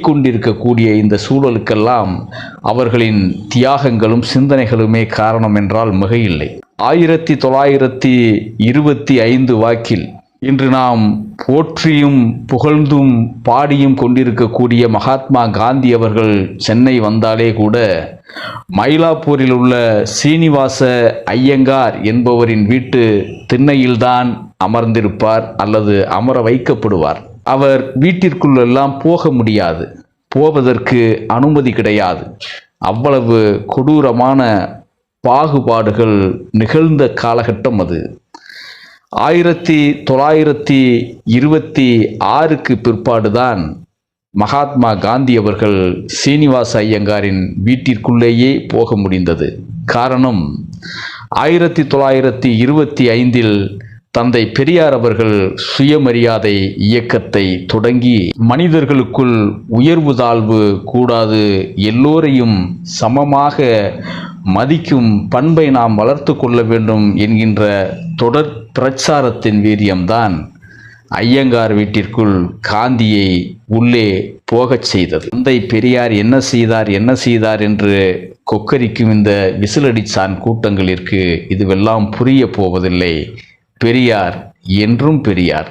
கொண்டிருக்கக்கூடிய இந்த சூழலுக்கெல்லாம் அவர்களின் தியாகங்களும் சிந்தனைகளுமே காரணம் என்றால் மிகையில்லை. ஆயிரத்தி தொள்ளாயிரத்தி இருபத்தி ஐந்து வாக்கில் இன்று நாம் போற்றியும் புகழ்ந்தும் பாடியும் கொண்டிருக்கக்கூடிய மகாத்மா காந்தி அவர்கள் சென்னை வந்தாலே கூட மயிலாப்பூரில் உள்ள சீனிவாச ஐயங்கார் என்பவரின் வீட்டு திண்ணையில்தான் அமர்ந்திருப்பார் அல்லது அமர வைக்கப்படுவார். அவர் வீட்டிற்குள்ளெல்லாம் போக முடியாது. போவதற்கு அனுமதி கிடையாது. அவ்வளவு கொடூரமான பாகுபாடுகள் நிகழ்ந்த காலகட்டம் அது. ஆயிரத்தி தொள்ளாயிரத்தி இருபத்தி ஆறுக்கு பிற்பாடுதான் மகாத்மா காந்தி அவர்கள் சீனிவாச ஐயங்காரின் வீட்டிற்குள்ளேயே போக முடிந்தது. காரணம் ஆயிரத்தி தொள்ளாயிரத்தி இருபத்தி ஐந்தில் தந்தை பெரியார் அவர்கள் சுயமரியாதை இயக்கத்தை தொடங்கி மனிதர்களுக்குள் உயர்வு தாழ்வு கூடாது எல்லோரையும் சமமாக மதிக்கும் பண்பை நாம் வளர்த்து கொள்ள வேண்டும் என்கின்ற தொடர் பிரச்சாரத்தின் வீரியம்தான் ஐயங்கார் வீட்டிற்குள் காந்தியை உள்ளே போகச் செய்தது. தந்தை பெரியார் என்ன செய்தார் என்ன செய்தார் என்று கொக்கரிக்கும் இந்த விசிலடிச்சான் கூட்டங்களிற்கு இதுவெல்லாம் புரிய போவதில்லை. பெரியார் என்றும் பெரியார்.